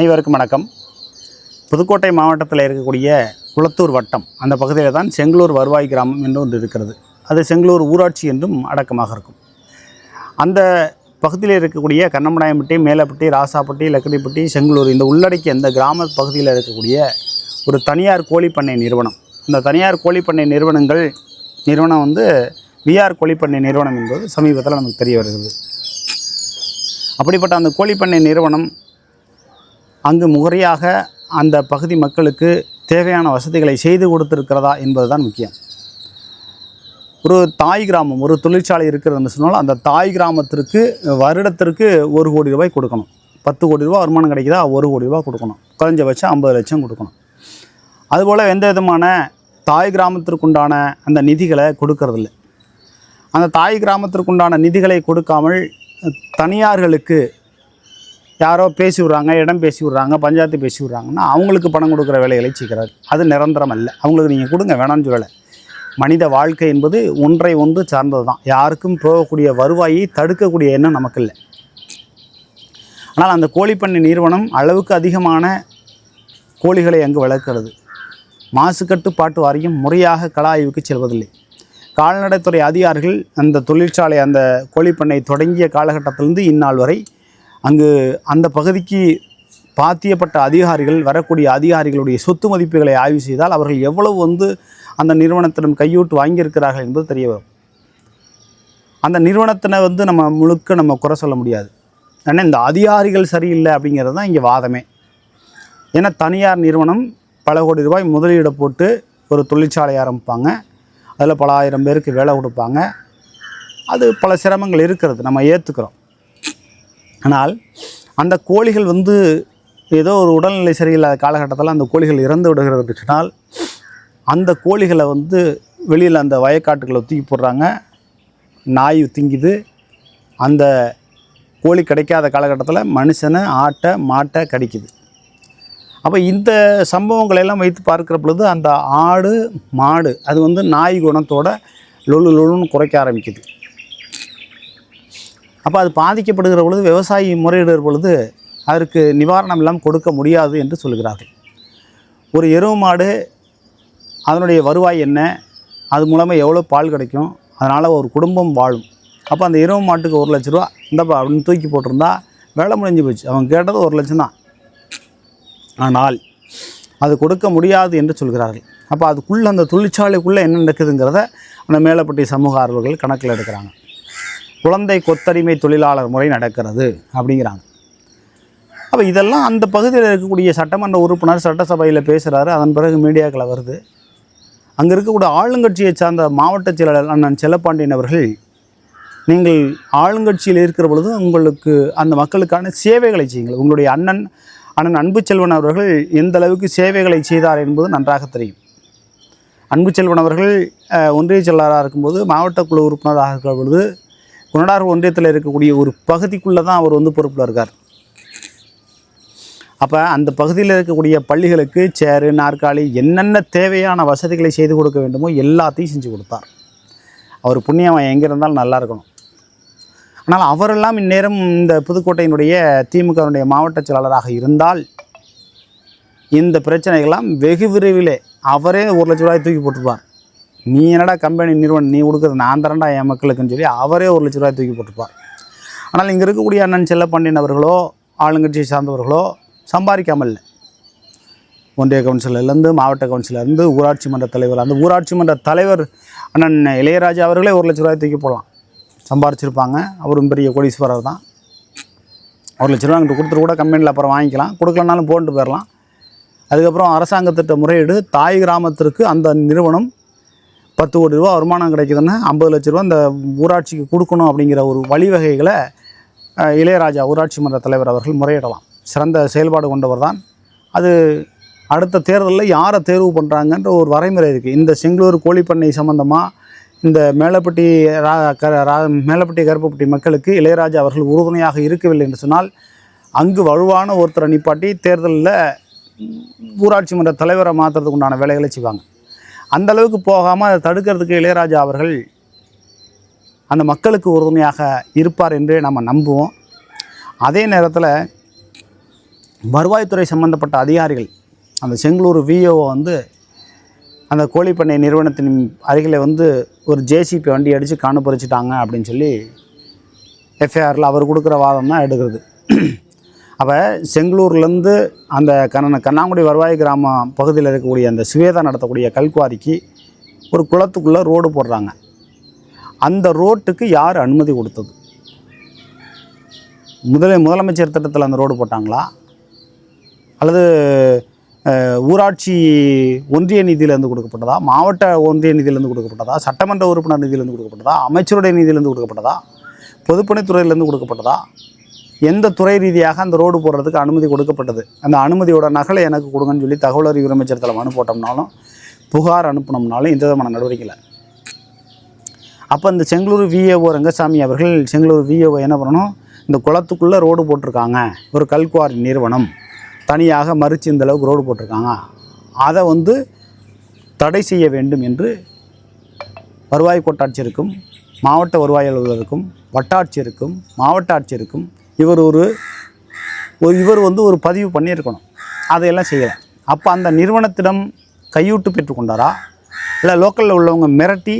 அனைவருக்கும் வணக்கம். புதுக்கோட்டை மாவட்டத்தில் இருக்கக்கூடிய குளத்தூர் வட்டம் அந்த பகுதியில் தான் செங்களூர் வருவாய் கிராமம் என்று ஒன்று இருக்கிறது. அது செங்களூர் ஊராட்சி என்றும் அடக்கமாக இருக்கும். அந்த பகுதியில் இருக்கக்கூடிய கண்ணமநாயம்பட்டி மேலப்பட்டி ராசாப்பட்டி லக்கடிப்பட்டி செங்களூர் இந்த உள்ளடக்கிய அந்த கிராம பகுதியில் இருக்கக்கூடிய ஒரு தனியார் கோழிப்பண்ணை நிறுவனம். இந்த தனியார் கோழிப்பண்ணை நிறுவனங்கள் நிறுவனம் வந்து விஆர் கோழிப்பண்ணை நிறுவனம் என்பது சமீபத்தில் நமக்கு தெரிய வருகிறது. அப்படிப்பட்ட அந்த கோழிப்பண்ணை நிறுவனம் அங்கு முறையாக அந்த பகுதி மக்களுக்கு தேவையான வசதிகளை செய்து கொடுத்திருக்கிறதா என்பதுதான் முக்கியம். ஒரு தாய் கிராமம் ஒரு தொழிற்சாலை இருக்கிறதுன்னு சொன்னால் அந்த தாய் கிராமத்திற்கு வருடத்திற்கு ஒரு கோடி ரூபாய் கொடுக்கணும். பத்து கோடி ரூபா வருமானம் கிடைக்குதா? ஒரு கோடி ரூபா கொடுக்கணும். குறைஞ்சபட்சம் ஐம்பது லட்சம் கொடுக்கணும். அதுபோல் எந்த விதமான தாய் கிராமத்திற்குண்டான அந்த நிதிகளை கொடுக்கறதில்ல. அந்த தாய் கிராமத்திற்குண்டான நிதிகளை கொடுக்காமல் தனியார்களுக்கு யாரோ பேசி விட்றாங்க இடம் பேசி விட்றாங்க பஞ்சாயத்து பேசி விட்றாங்கன்னா அவங்களுக்கு பணம் கொடுக்குற வேலைகளை செய்கிறார். அது நிரந்தரம் அல்ல. அவங்களுக்கு நீங்கள் கொடுங்க வேணாம்னு சொல்லலை. மனித வாழ்க்கை என்பது ஒன்றை ஒன்று சார்ந்தது தான் யாருக்கும் போகக்கூடிய வருவாயை தடுக்கக்கூடிய எண்ணம் நமக்கு இல்லை ஆனால் அந்த கோழிப்பண்ணை நிறுவனம் அளவுக்கு அதிகமான கோழிகளை அங்கு வளர்க்கிறது. மாசுக்கட்டுப்பாட்டு வாரியம் முறையாக கள ஆய்வுக்கு செல்வதில்லை. கால்நடைத்துறை அதிகாரிகள் அந்த தொழிற்சாலை அந்த கோழிப்பண்ணை தொடங்கிய காலகட்டத்திலிருந்து இந்நாள் வரை அங்கு அந்த பகுதிக்கு பாத்தியப்பட்ட அதிகாரிகள் வரக்கூடிய அதிகாரிகளுடைய சொத்து மதிப்புகளை ஆய்வு செய்தால் அவர்கள் எவ்வளவு வந்து அந்த நிறுவனத்திடம் கையூட்டு வாங்கியிருக்கிறார்கள் என்பது தெரிய வரும். அந்த நிறுவனத்தினை வந்து நம்ம முழுக்க நம்ம குறை சொல்ல முடியாது. ஏன்னா இந்த அதிகாரிகள் சரியில்லை அப்படிங்கிறது தான் இங்கே வாதமே. ஏன்னா தனியார் நிறுவனம் பல கோடி ரூபாய் முதலீடு போட்டு ஒரு தொழிற்சாலை ஆரம்பிப்பாங்க. அதில் பல ஆயிரம் பேருக்கு வேலை கொடுப்பாங்க. அது பல சிரமங்கள் இருக்கிறது. நம்ம ஏற்றுக்கிறோம் ஆனால் அந்த கோழிகள் வந்து ஏதோ ஒரு உடல்நிலை சரியில்லாத காலகட்டத்தில் அந்த கோழிகள் இறந்து விடுகிறது சொன்னால் அந்த கோழிகளை வந்து வெளியில் அந்த வயக்காட்டுகளை தூக்கி போடுறாங்க. நாய் திங்கிது. அந்த கோழி கிடைக்காத காலகட்டத்தில் மனுஷனை ஆட்டை மாட்டை கடிக்குது. அப்போ இந்த சம்பவங்களை எல்லாம் வைத்து பார்க்கிற பொழுது அந்த ஆடு மாடு அது வந்து நாய் குணத்தோட லொலு லொலுன்னு குறைக்க ஆரம்பிக்குது. அப்போ அது பாதிக்கப்படுகிற பொழுது விவசாயி முறையிடுகிற பொழுது அதற்கு நிவாரணம் எல்லாம் கொடுக்க முடியாது என்று சொல்கிறார்கள். ஒரு எருவு மாடு அதனுடைய வருவாய் என்ன அது மூலமாக எவ்வளோ பால் கிடைக்கும் அதனால் ஒரு குடும்பம் வாழும். அப்போ அந்த எருவு மாட்டுக்கு ஒரு லட்ச ரூபா இந்தப்பா அப்படின்னு தூக்கி போட்டிருந்தா வேலை முடிஞ்சு போச்சு. அவங்க கேட்டது ஒரு லட்சம் தான். ஆனால் அது கொடுக்க முடியாது என்று சொல்கிறார்கள். அப்போ அதுக்குள்ளே அந்த தொழிற்சாலைக்குள்ளே என்ன நடக்குதுங்கிறத அந்த மேலப்பட்டி சமூக ஆர்வலர்கள் கணக்கில் எடுக்கிறாங்க. குழந்தை கொத்தடிமை தொழிலாளர் முறை நடக்கிறது அப்படிங்கிறாங்க. அப்போ இதெல்லாம் அந்த பகுதியில் இருக்கக்கூடிய சட்டமன்ற உறுப்பினர் சட்டசபையில் பேசுகிறாரு அதன் பிறகு மீடியாக்களை வருது. அங்கே இருக்கக்கூடிய ஆளுங்கட்சியை சார்ந்த மாவட்ட செயலாளர் அண்ணன் செல்லப்பாண்டியன் அவர்கள் நீங்கள் ஆளுங்கட்சியில் இருக்கிற பொழுது உங்களுக்கு அந்த மக்களுக்கான சேவைகளை செய்யுங்கள். உங்களுடைய அண்ணன் அண்ணன் அன்புச்செல்வன் அவர்கள் எந்த அளவுக்கு சேவைகளை செய்தார் என்பது நன்றாக தெரியும். அன்புச்செல்வன் அவர்கள் ஒன்றிய செயலாளராக இருக்கும்போது மாவட்ட குழு உறுப்பினராக இருக்கிற பொழுது குணடார் ஒன்றியத்தில் இருக்கக்கூடிய ஒரு பகுதிக்குள்ளே தான் அவர் வந்து பொறுப்பில் இருக்கார் அப்போ அந்த பகுதியில் இருக்கக்கூடிய பள்ளிகளுக்கு சேரு நாற்காலி என்னென்ன தேவையான வசதிகளை செய்து கொடுக்க வேண்டுமோ எல்லாத்தையும் செஞ்சு கொடுத்தார். அவர் புண்ணியம் எங்கே இருந்தாலும் நல்லா இருக்கணும். ஆனால் அவரெல்லாம் இந்நேரம் இந்த புதுக்கோட்டையினுடைய திமுகவினுடைய மாவட்ட செயலாளராக இருந்தால் இந்த பிரச்சனைகள்லாம் வெகு விரைவிலே அவரே ஒரு லட்ச ரூபாய் தூக்கி போட்டுருப்பார் நீ என்னடா கம்பெனி நிறுவனம் நீ கொடுக்குறது நான் தரேன்டா என் மக்களுக்குன்னு சொல்லி அவரே ஒரு லட்ச ரூபாய் தூக்கி போட்டுப்பார் ஆனால் இங்கே இருக்கக்கூடிய அண்ணன் செல்லப்பாண்டியன் அவர்களோ ஆளுங்கட்சியை சார்ந்தவர்களோ சம்பாதிக்காமல் இல்லை. ஒன்றிய கவுன்சிலர்லேருந்து மாவட்ட கவுன்சிலர்லேருந்து ஊராட்சி மன்ற தலைவர் அந்த ஊராட்சி மன்ற தலைவர் அண்ணன் இளையராஜா அவர்களே ஒரு லட்ச ரூபாய் தூக்கி போடலாம். சம்பாரிச்சிருப்பாங்க. அவரும் பெரிய கோடீஸ்வரர் தான். ஒரு லட்ச ரூபா அங்கிட்டு கொடுத்துட்டு கூட கம்பெனியில் அப்புறம் வாங்கிக்கலாம். கொடுக்கலனாலும் போன்ட்டு போயிடலாம். அதுக்கப்புறம் அரசாங்கத்திட்ட முறையீடு தாய் கிராமத்திற்கு அந்த நிறுவனம் பத்து கோடி ரூபா வருமானம் கிடைக்குதுன்னா ஐம்பது லட்ச ரூபா இந்த ஊராட்சிக்கு கொடுக்கணும் அப்படிங்கிற ஒரு வழிவகைகளை இளையராஜா ஊராட்சி மன்ற தலைவர் அவர்கள் முறையிடலாம். சிறந்த செயல்பாடு கொண்டவர் தான். அது அடுத்த தேர்தலில் யாரை தேர்வு பண்ணுறாங்கன்ற ஒரு வரைமுறை இருக்குது இந்த செங்களூர் கோழிப்பண்ணை சம்மந்தமாக இந்த மேலப்பட்டி ரா க ரா மேலப்பட்டி கருப்பப்பட்டி மக்களுக்கு இளையராஜா அவர்கள் உறுதுணையாக இருக்கவில்லை என்று சொன்னால் அங்கு வலுவான ஒருத்தரை நிப்பாட்டி தேர்தலில் ஊராட்சி மன்ற தலைவரை மாற்றுறதுக்கு உண்டான வேலைகளை செய்வாங்க. அந்த அளவுக்கு போகாமல் அதை தடுக்கிறதுக்கு இளையராஜா அவர்கள் அந்த மக்களுக்கு உறுதுணையாக இருப்பார் என்று நம்ம நம்புவோம். அதே நேரத்தில் வருவாய்த்துறை சம்பந்தப்பட்ட அதிகாரிகள் அந்த செங்களூர் விஓ வந்து அந்த கோழிப்பண்ணை நிறுவனத்தின் அருகில் வந்து ஒரு ஜேசிபி வண்டி அடித்து காண பறிச்சிட்டாங்க அப்படின்னு சொல்லி எஃப்ஐஆரில் அவர் கொடுக்குற வாதம் தான் எடுக்கிறது. அப்போ செங்களூர்லேருந்து அந்த கண்ண கண்ணாங்குடி வருவாய் கிராம பகுதியில் இருக்கக்கூடிய அந்த சுவேதா நடத்தக்கூடிய கல்குவாரிக்கு ஒரு குளத்துக்குள்ளே ரோடு போடுறாங்க. அந்த ரோட்டுக்கு யார் அனுமதி கொடுத்தது? முதல முதலமைச்சர் திட்டத்தில் அந்த ரோடு போட்டாங்களா? அல்லது ஊராட்சி ஒன்றிய நிதியிலேருந்து கொடுக்கப்பட்டதா? மாவட்ட ஒன்றிய நிதியிலேருந்து கொடுக்கப்பட்டதா? சட்டமன்ற உறுப்பினர் நிதியிலேருந்து கொடுக்கப்பட்டதா? அமைச்சருடைய நிதியிலேருந்து கொடுக்கப்பட்டதா? பொதுப்பணித்துறையிலேருந்து கொடுக்கப்பட்டதா? எந்த துறை ரீதியாக அந்த ரோடு போடுறதுக்கு அனுமதி கொடுக்கப்பட்டது? அந்த அனுமதியோட நகலை எனக்கு கொடுங்கன்னு சொல்லி தகவல் அறிவு அமைச்சரத்தில் மனு போட்டோம்னாலும் புகார் அனுப்பினோம்னாலும் இந்த விதமான நடவடிக்கையில். அப்போ இந்த செங்களூர் விஏஓ ரங்கசாமி அவர்கள் செங்களூர் விஏஓ என்ன பண்ணணும்? இந்த குளத்துக்குள்ளே ரோடு போட்டிருக்காங்க. ஒரு கல்குவாரி நிறுவனம். தனியாக மறுச்சு இந்த அளவுக்கு ரோடு போட்டிருக்காங்க. அதை வந்து தடை செய்ய வேண்டும் என்று வருவாய் கோட்டாட்சியருக்கும் மாவட்ட வருவாய் அலுவலருக்கும் வட்டாட்சியருக்கும் மாவட்ட ஆட்சியருக்கும் இவர் ஒரு ஒரு இவர் வந்து ஒரு பதிவு பண்ணியிருக்கணும். அதையெல்லாம் செய்யலை. அப்போ அந்த நிறுவனத்திடம் கையூட்டு பெற்றுக்கொண்டாரா? இல்லை லோக்கலில் உள்ளவங்க மிரட்டி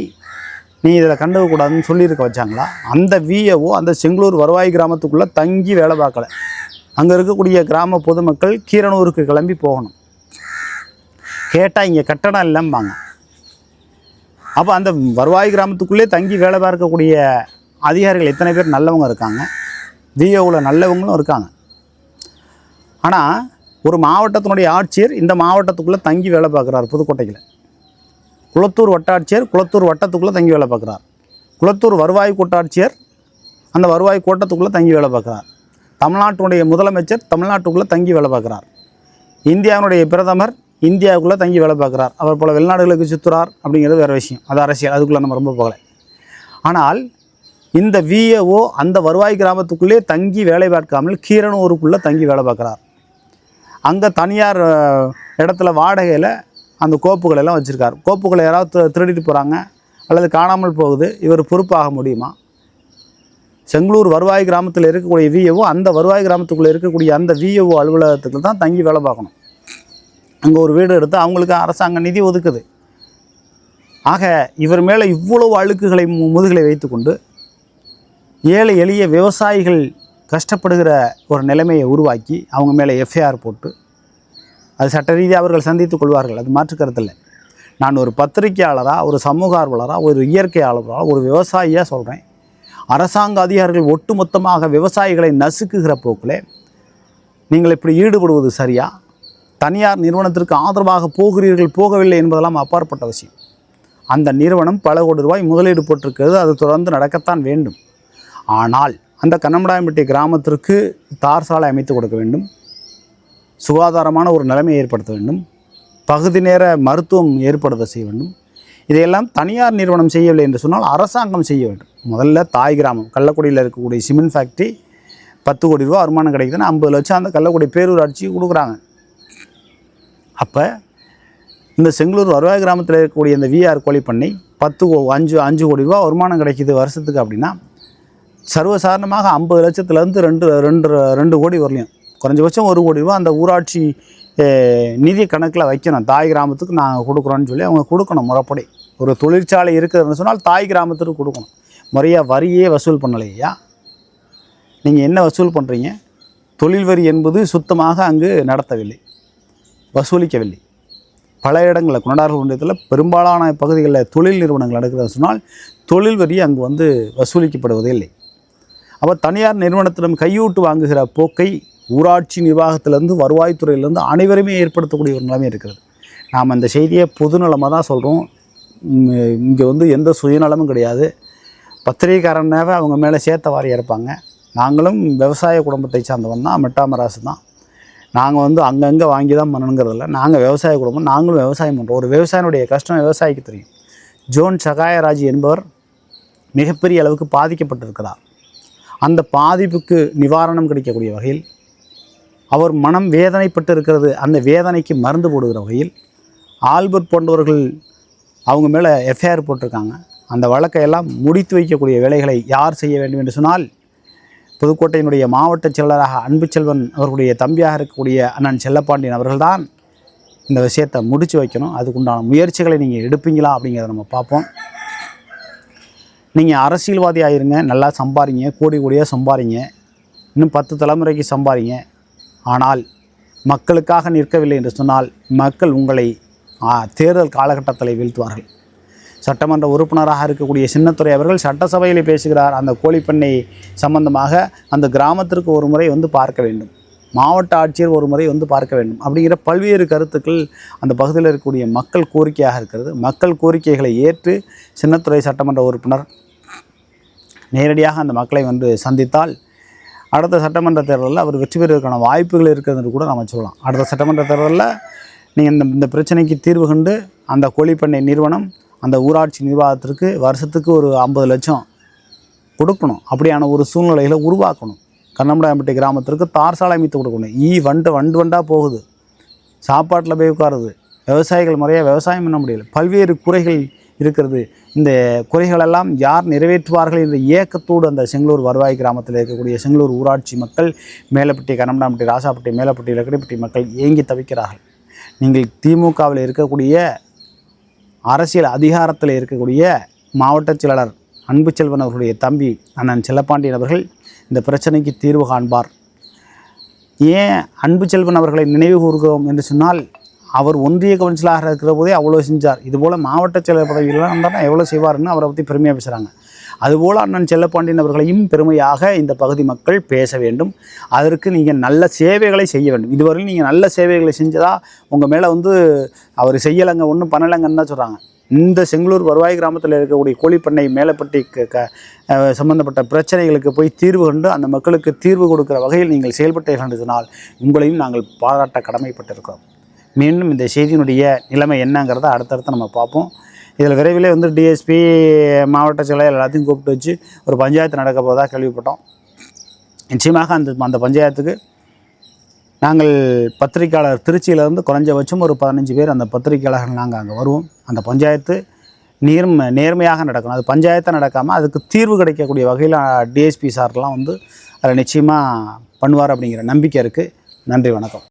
நீ இதில் கண்டுக்கக்கூடாதுன்னு சொல்லியிருக்க வச்சாங்களா? அந்த விஏஓ அந்த செங்களூர் வருவாய் கிராமத்துக்குள்ளே தங்கி வேலை பார்க்கலை. அங்கே இருக்கக்கூடிய கிராம பொதுமக்கள் கீரனூருக்கு கிளம்பி போகணும். கேட்டால் இங்கே கட்டடம் இல்லைம்பாங்க. அப்போ அந்த வருவாய் கிராமத்துக்குள்ளே தங்கி வேலை பார்க்கக்கூடிய அதிகாரிகள் எத்தனை பேர் நல்லவங்க இருக்காங்க? விஓவில் நல்லவங்களும் இருக்காங்க. ஆனால் ஒரு மாவட்டத்தினுடைய ஆட்சியர் இந்த மாவட்டத்துக்குள்ளே தங்கி வேலை பார்க்குறார் புதுக்கோட்டையில். குளத்தூர் வட்டாட்சியர் குளத்தூர் வட்டத்துக்குள்ளே தங்கி வேலை பார்க்குறார். குளத்தூர் வருவாய் கோட்டாட்சியர் அந்த வருவாய் கோட்டத்துக்குள்ளே தங்கி வேலை பார்க்குறார். தமிழ்நாட்டினுடைய முதலமைச்சர் தமிழ்நாட்டுக்குள்ளே தங்கி வேலை பார்க்குறார். இந்தியாவினுடைய பிரதமர் இந்தியாவுக்குள்ளே தங்கி வேலை பார்க்குறார். அவர் போல் வெளிநாடுகளுக்கு சுற்றுறார் அப்படிங்கிறது வேறு விஷயம். அது அரசியல். அதுக்குள்ளே நம்ம ரொம்ப போகலை. ஆனால் இந்த விஏஓ அந்த வருவாய் கிராமத்துக்குள்ளே தங்கி வேலை பார்க்காமல் கீரனூருக்குள்ளே தங்கி வேலை பார்க்குறார். அங்கே தனியார் இடத்துல வாடகையில் அந்த கோப்புகள் எல்லாம் வச்சுருக்கார். கோப்புகளை யாராவது திருடிட்டு போகிறாங்க அல்லது காணாமல் போகுது இவர் பொறுப்பாக முடியுமா? செங்களூர் வருவாய் கிராமத்தில் இருக்கக்கூடிய விஏஓ அந்த வருவாய் கிராமத்துக்குள்ளே இருக்கக்கூடிய அந்த விஏஓ அலுவலகத்துக்கு தான் தங்கி வேலை பார்க்கணும். அங்கே ஒரு வீடு எடுத்து அவங்களுக்கு அரசாங்க நிதி ஒதுக்குது. ஆக இவர் மேலே இவ்வளவு அழுக்குகளை மு- முதுகலை வைத்துக்கொண்டு ஏழை எளிய விவசாயிகள் கஷ்டப்படுகிற ஒரு நிலைமையை உருவாக்கி அவங்க மேலே எஃப்ஐஆர் போட்டு அது சட்ட ரீதியாக அவர்கள் சந்தித்துக் கொள்வார்கள். அது மாற்று நான் ஒரு பத்திரிகையாளராக ஒரு சமூக ஆர்வலராக ஒரு இயற்கையாளராக ஒரு விவசாயியாக சொல்கிறேன் அரசாங்க அதிகாரிகள் ஒட்டுமொத்தமாக விவசாயிகளை நசுக்குகிற போக்கில் நீங்கள் இப்படி ஈடுபடுவது சரியா? தனியார் நிறுவனத்திற்கு ஆதரவாக போகிறீர்கள் போகவில்லை என்பதெல்லாம் அப்பாற்பட்ட விஷயம். அந்த நிறுவனம் பல கோடி ரூபாய் முதலீடு போட்டிருக்கிறது. அது தொடர்ந்து நடக்கத்தான் வேண்டும். ஆனால் அந்த கண்ணமடாயம்பட்டி கிராமத்திற்கு தார் சாலை அமைத்து கொடுக்க வேண்டும். சுகாதாரமான ஒரு நிலைமையை ஏற்படுத்த வேண்டும். பகுதி நேர மருத்துவம் ஏற்படுத்த செய்ய வேண்டும். இதையெல்லாம் தனியார் நிறுவனம் செய்யவில்லை என்று சொன்னால் அரசாங்கம் செய்ய வேண்டும். முதல்ல தாய் கிராமம். கள்ளக்குடியில் இருக்கக்கூடிய சிமெண்ட் ஃபேக்ட்ரி பத்து கோடி ரூபா வருமானம் கிடைக்குதுன்னா ஐம்பது லட்சம் அந்த கள்ளக்குடி பேரூராட்சி கொடுக்குறாங்க. அப்போ இந்த செங்களூர் வருவாய் கிராமத்தில் இருக்கக்கூடிய இந்த விஆர் கோழி பண்ணை பத்து கோ- அஞ்சு அஞ்சு கோடி ரூபா வருமானம் கிடைக்கிது வருஷத்துக்கு அப்படின்னா சர்வசாதாரணமாக ஐம்பது லட்சத்துலேருந்து ரெண்டு ரெண்டு ரெண்டு கோடி வரலையும். குறைஞ்சபட்சம் ஒரு கோடி ரூபா அந்த ஊராட்சி நிதி கணக்கில் வைக்கணும். தாய் கிராமத்துக்கு நாங்கள் கொடுக்குறோன்னு சொல்லி அவங்க கொடுக்கணும் முறைப்படி. ஒரு தொழிற்சாலை இருக்குதுன்னு சொன்னால் தாய் கிராமத்துக்கு கொடுக்கணும். முறையாக வரியே வசூல் பண்ணலையா? நீங்கள் என்ன வசூல் பண்ணுறீங்க தொழில் வரி என்பது சுத்தமாக அங்கு நடத்தவில்லை. வசூலிக்கவில்லை. பல இடங்களில் குணடார்கள் ஒன்றியத்தில் பெரும்பாலான பகுதிகளில் தொழில் நிறுவனங்கள் நடக்குதுன்னு சொன்னால் தொழில் வரி அங்கு வந்து வசூலிக்கப்படுவதே இல்லை அப்போ தனியார் நிறுவனத்திடம் கையூட்டு வாங்குகிற போக்கை ஊராட்சி நிர்வாகத்திலேருந்து வருவாய்த்துறையிலேருந்து அனைவருமே ஏற்படுத்தக்கூடிய ஒரு நிலைமை இருக்கிறது. நாம் அந்த செய்தியை பொதுநலமாக தான் சொல்கிறோம் இங்கே வந்து எந்த சுயநலமும் கிடையாது. பத்திரிகைக்காரனாவே அவங்க மேலே சேர்த்த வாரி இருப்பாங்க. நாங்களும் விவசாய குடும்பத்தை சார்ந்தவன் தான் மெட்டாமராசு தான். நாங்கள் வந்து அங்கங்கே வாங்கி தான் பண்ணணுங்கிறதில்ல நாங்கள் விவசாய குடும்பம் நாங்களும் விவசாயம் பண்ணுறோம் ஒரு விவசாயினுடைய கஷ்டம் விவசாயிக்கு தெரியும். ஜோன் சகாயராஜ் என்பவர் மிகப்பெரிய அளவுக்கு பாதிக்கப்பட்டிருக்கிறார். அந்த பாதிப்புக்கு நிவாரணம் கிடைக்கக்கூடிய வகையில் அவர் மனம் வேதனைப்பட்டு இருக்கிறது அந்த வேதனைக்கு மருந்து போடுகிற வகையில் ஆல்பர்ட் போன்றவர்கள் அவங்க மேலே எஃப்ஐஆர் போட்டிருக்காங்க. அந்த வழக்கை எல்லாம் முடித்து வைக்கக்கூடிய வேலைகளை யார் செய்ய வேண்டும் என்று சொன்னால் புதுக்கோட்டையினுடைய மாவட்ட செயலராக அன்பு செல்வன் அவர்களுடைய தம்பியாக இருக்கக்கூடிய அண்ணன் செல்லப்பாண்டியன் அவர்கள்தான் இந்த விஷயத்தை முடித்து வைக்கணும். அதுக்குண்டான முயற்சிகளை நீங்கள் எடுப்பீங்களா அப்படிங்கிறத நம்ம பார்ப்போம். நீங்கள் அரசியல்வாதி ஆயிருங்க நல்லா சம்பாரிங்க கோடி கோடியாக சம்பாரிங்க இன்னும் பத்து தலைமுறைக்கு சம்பாரிங்க. ஆனால் மக்களுக்காக நிற்கவில்லை என்று சொன்னால் மக்கள் உங்களை தேர்தல் காலகட்டத்தில் வீழ்த்துவார்கள். சட்டமன்ற உறுப்பினராக இருக்கக்கூடிய சின்னத்துறை அவர்கள் சட்டசபையில் பேசுகிறார். அந்த கோழிப்பண்ணை சம்பந்தமாக அந்த கிராமத்திற்கு ஒரு முறை வந்து பார்க்க வேண்டும். மாவட்ட ஆட்சியர் ஒரு முறை வந்து பார்க்க வேண்டும். அப்படிங்கிற பல்வேறு கருத்துக்கள் அந்த பகுதியில் இருக்கக்கூடிய மக்கள் கோரிக்கையாக இருக்கிறது. மக்கள் கோரிக்கைகளை ஏற்று சின்னத்துறை சட்டமன்ற உறுப்பினர் நேரடியாக அந்த மக்களை வந்து சந்தித்தால் அடுத்த சட்டமன்ற தேர்தலில் அவர் வெற்றி பெறுவதற்கான வாய்ப்புகள் இருக்கிறதுன்னு கூட நம்ம சொல்லலாம். அடுத்த சட்டமன்ற தேர்தலில் நீங்கள் இந்த இந்த பிரச்சனைக்கு தீர்வு கண்டு அந்த கோழிப்பண்ணை நிறுவனம் அந்த ஊராட்சி நிர்வாகத்திற்கு வருஷத்துக்கு ஒரு ஐம்பது லட்சம் கொடுக்கணும். அப்படியான ஒரு சூழ்நிலைகளை உருவாக்கணும். கண்ணம்படாம்பட்டி கிராமத்திற்கு தார் சாலை அமைத்து கொடுக்கணும். ஈ வண்டு வண்டு வண்டாக போகுது. சாப்பாட்டில் போய் உட்காருது. விவசாயிகள் முறையாக விவசாயம் பண்ண முடியல. பல்வேறு குறைகள் இருக்கிறது. இந்த குறைகளெல்லாம் யார் நிறைவேற்றுவார்கள் என்ற ஏக்கத்தோடு அந்த செங்களூர் வருவாய் கிராமத்தில் இருக்கக்கூடிய செங்களூர் ஊராட்சி மக்கள் மேலப்பட்டி கனம்படாம்பட்டி ராசாப்பட்டி மேலப்பட்டி லக்கடிப்பட்டி மக்கள் ஏங்கி தவிக்கிறார்கள். நீங்கள் திமுகவில் இருக்கக்கூடிய அரசியல் அதிகாரத்தில் இருக்கக்கூடிய மாவட்ட செயலாளர் அன்பு செல்வன் அவர்களுடைய தம்பி அண்ணன் செல்லப்பாண்டியன் அவர்கள் இந்த பிரச்சனைக்கு தீர்வு காண்பார். ஏன் அன்பு செல்வன் அவர்களை நினைவு கூறுகிறோம் என்று சொன்னால் அவர் ஒன்றிய கவுன்சிலாக இருக்கிற போதே அவ்வளோ செஞ்சார். இதுபோல் மாவட்ட செயலர் பதவியெல்லாம் இருந்தால் எவ்வளோ செய்வார்னு அவரை பற்றி பெருமையாக பேசுகிறாங்க அதுபோல் அண்ணன் செல்லப்பாண்டியன் அவர்களையும் பெருமையாக இந்த பகுதி மக்கள் பேச வேண்டும். அதற்கு நீங்கள் நல்ல சேவைகளை செய்ய வேண்டும். இதுவரையும் நீங்கள் நல்ல சேவைகளை செஞ்சதா உங்கள் மேலே வந்து அவர் செய்யலைங்க ஒன்றும் பண்ணலைங்கன்னு தான் சொல்கிறாங்க இந்த செங்களூர் வருவாய் கிராமத்தில் இருக்கக்கூடிய கோழிப்பண்ணை மேலப்பட்டி க க சம்பந்தப்பட்ட பிரச்சனைகளுக்கு போய் தீர்வு கண்டு அந்த மக்களுக்கு தீர்வு கொடுக்கிற வகையில் நீங்கள் செயல்பட்டீர்கள் உங்களையும் நாங்கள் பாராட்ட கடமைப்பட்டிருக்கிறோம். மீண்டும் இந்த செய்தியினுடைய நிலைமை என்னங்கிறத அடுத்தடுத்து நம்ம பார்ப்போம். இதில் விரைவிலே வந்து டிஎஸ்பி மாவட்ட செயலாளர் எல்லாத்தையும் கூப்பிட்டு வச்சு ஒரு பஞ்சாயத்து நடக்க போவதாக கேள்விப்பட்டோம். நிச்சயமாக அந்த அந்த பஞ்சாயத்துக்கு நாங்கள் பத்திரிக்கையாளர் திருச்சியிலேருந்து குறைஞ்சபட்சம் ஒரு பதினஞ்சு பேர் அந்த பத்திரிக்கையாளர்கள் நாங்கள் அங்கே வருவோம். அந்த பஞ்சாயத்து நேர்ம நேர்மையாக நடக்கணும். அது பஞ்சாயத்தாக நடக்காமல் அதுக்கு தீர்வு கிடைக்கக்கூடிய வகையில் டிஎஸ்பி சார்லாம் வந்து அதில் நிச்சயமாக பண்ணுவார் அப்படிங்கிற நம்பிக்கை இருக்குது. நன்றி வணக்கம்.